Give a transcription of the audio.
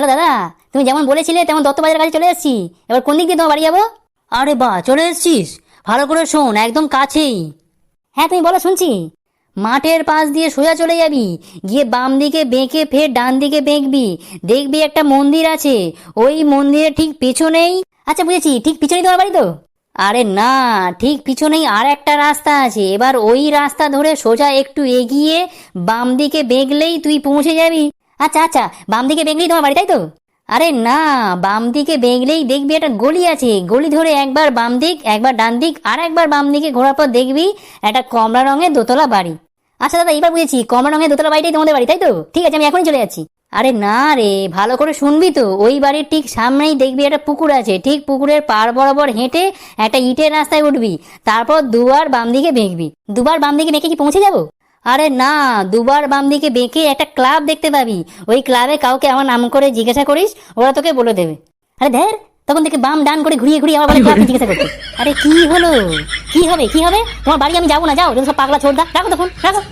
Hello দাদা তুমি যেমন বলেছিলে তেমন দত্তবাজার কাছে চলে এসেছি। এবার কোন দিক দিয়ে তোমার বাড়ি যাব? আরে বাহ চলে এসেছিস? ভালো করে শোন একদম কাছেই। হ্যাঁ তুমি বলো শুনছি। মাঠের পাশ দিয়ে সোজা চলে যাবি গিয়ে বাম দিকে বেঁকে ফের ডান দিকে বেঁকবি। দেখবি একটা মন্দির আছে ওই মন্দিরের ঠিক পেছনেই। আচ্ছা বুঝেছি ঠিক পিছনেই তোমার বাড়ি তো? আরে না ঠিক পিছনেই আর একটা রাস্তা আছে। এবার ওই রাস্তা ধরে সোজা একটু এগিয়ে বাম দিকে বেঁকলেই তুই পৌঁছে যাবি। আচ্ছা আচ্ছা বাম দিকে বেঁকলেই তোমার বাড়ি, তাই তো? আরে না, বাম দিকে বেঁকলেই দেখবি একটা গলি আছে। গলি ধরে একবার বাম দিক, একবার ডান দিক, আর একবার বাম দিকে ঘোরার পর দেখবি একটা কমলা রঙের দোতলা বাড়ি। আচ্ছা দাদা এবার বুঝেছি, কমলা রঙের দোতলা বাড়িটাই তোমাদের বাড়ি, তাই তো? ঠিক আছে, আমি এখনই চলে যাচ্ছি। আরে না রে, ভালো করে শুনবি তো, ওই বাড়ির ঠিক সামনেই দেখবি একটা পুকুর আছে। ঠিক পুকুরের পার বরাবর হেঁটে একটা ইটের রাস্তায় উঠবি, তারপর দুবার বাম দিকে বেঁকবি। দুবার বাম দিকে বেঁকে কি পৌঁছে যাব? আরে না, দুবার বাম দিকে বেঁকে একটা ক্লাব দেখতে পাবি। ওই ক্লাবে কাউকে আমার নাম করে জিজ্ঞাসা করিস, ওরা তোকে বলে দেবে। আরে ধের, তখন দেখে বাম ডান করে ঘুরিয়ে ঘুরিয়ে আমার বাড়ি জিজ্ঞাসা করতে আরে কি হলো? কি হবে? কি হবে? তোমার বাড়ি আমি যাব না, যাও সব পাগলা ছোট দা রাখো তখন, রাখো।